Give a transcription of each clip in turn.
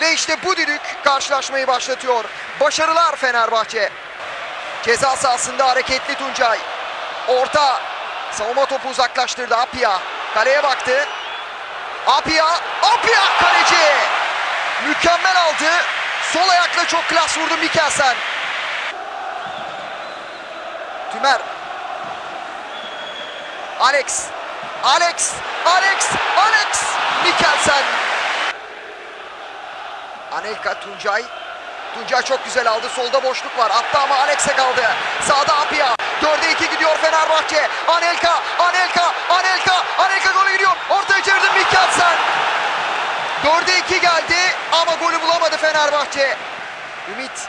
Ve işte bu düdük karşılaşmayı başlatıyor. Başarılar Fenerbahçe. Ceza sahasında hareketli Tuncay. Orta. Savunma topu uzaklaştırdı Apia. Kaleye baktı. Apia. Apia kaleci. Mükemmel aldı. Sol ayakla çok klas vurdu Mikkelsen. Tümer. Alex. Alex. Alex. Alex. Mikkelsen. Anelka Tuncay. Tuncay çok güzel aldı. Solda boşluk var. Attı ama Alex'e kaldı. Sağda Apia. 4'e 2 gidiyor Fenerbahçe. Anelka. Anelka. Anelka. Anelka golü gidiyor. Ortaya çevirdi Mikkelsen. 4'e 2 geldi ama golü bulamadı Fenerbahçe. Ümit.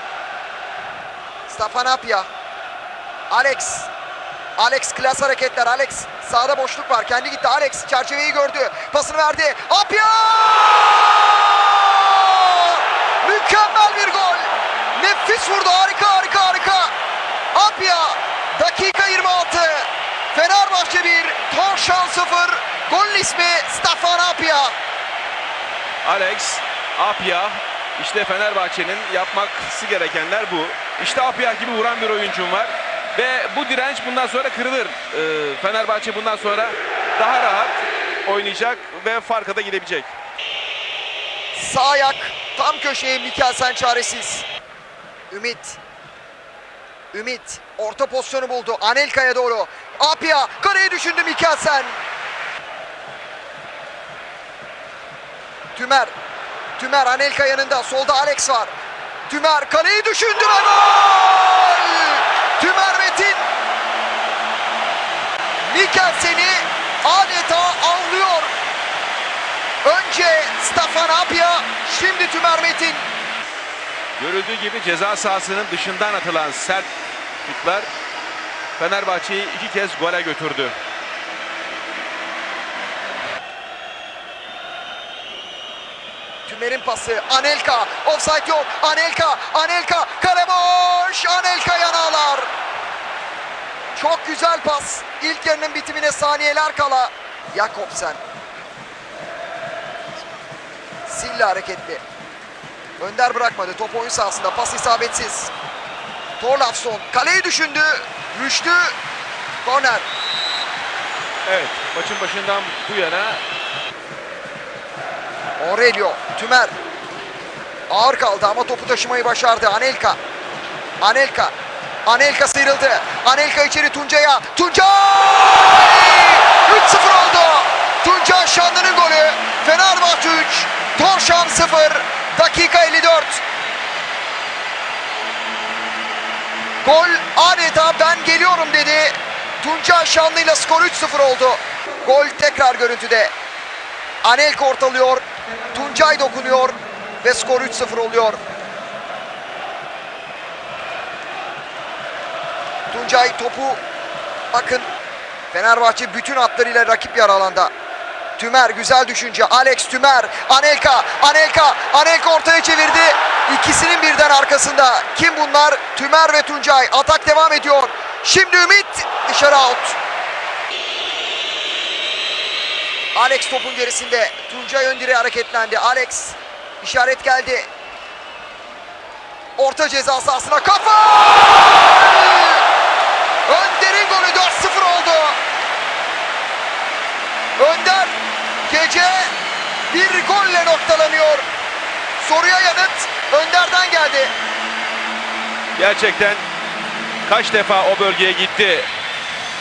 Stefan Apia. Alex. Alex klas hareketler. Alex sağda boşluk var. Kendi gitti. Alex çerçeveyi gördü. Pasını verdi. Apia! Mükemmel bir gol. Nefis vurdu. Harika harika harika. Apia dakika 26. Fenerbahçe 1, Torşan 0. Golün ismi Stefan Apia. Alex, Apia. İşte Fenerbahçe'nin yapması gerekenler bu. İşte Apia gibi vuran bir oyuncum var. Ve bu direnç bundan sonra kırılır. Ee, Fenerbahçe bundan sonra daha rahat oynayacak ve farka da gidebilecek. Sağ ayak tam köşeye Mikkelsen çaresiz. Ümit. Ümit orta pozisyonu buldu. Anelka'ya doğru. Apia kareye düşündü Mikkelsen. Tümer. Tümer Anelka yanında. Solda Alex var. Tümer kaleyi düşündü ve gol! Tümer Metin. Mikkelsen'i adeta avlıyor. Önce Stefan Apia, şimdi Tümer Metin. Görüldüğü gibi ceza sahasının dışından atılan sert şutlar Fenerbahçe'yi iki kez gole götürdü. Tümer'in pası, Anelka, offside yok. Anelka, Anelka, kale Anelka yanağlar. Çok güzel pas. İlk yarının bitimine saniyeler kala. Jakobsen. Silla hareketli. Önder bırakmadı. Top oyun sahasında. Pas isabetsiz. Torlafson kaleyi düşündü. Rüştü. Korner. Evet, maçın başından bu yana Aurelio, Tümer. Ağır kaldı ama topu taşımayı başardı. Anelka. Anelka. Anelka sıyrıldı. Anelka içeri Tuncay'a. Tuncay! 3-0 oldu. Tuncay Şanlı'nın golü. Fenerbahçe 3. Torşan 0. Dakika 54. Gol adeta ben geliyorum dedi. Tuncay Şanlı ile skor 3-0 oldu. Gol tekrar görüntüde. Anelka ortalıyor. Tuncay dokunuyor ve skor 3-0 oluyor. Tuncay topu bakın Fenerbahçe bütün hatlarıyla rakip yer alanda. Tümer güzel düşünce. Alex Tümer. Anelka. Anelka. Anelka ortaya çevirdi. İkisinin birden arkasında. Kim bunlar? Tümer ve Tuncay. Atak devam ediyor. Şimdi Ümit dışarı out. Alex topun gerisinde. Tuncay ön direğe hareketlendi. Alex işaret geldi. Orta ceza sahasına kafa! Önder'in golü 4-0 oldu. Önder gece bir golle noktalanıyor. Soruya yanıt Önder'den geldi. gerçekten kaç defa o bölgeye gitti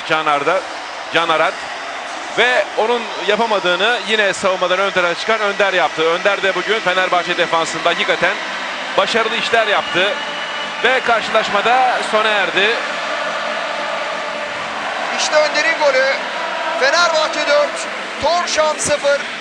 Canar'da, Can Arat. Ve onun yapamadığını yine savunmadan ön tarafa çıkan Önder yaptı. Önder de bugün Fenerbahçe defansında hakikaten başarılı işler yaptı. Ve karşılaşmada sona erdi. İşte Önder'in golü. Fenerbahçe 4, Torşan 0.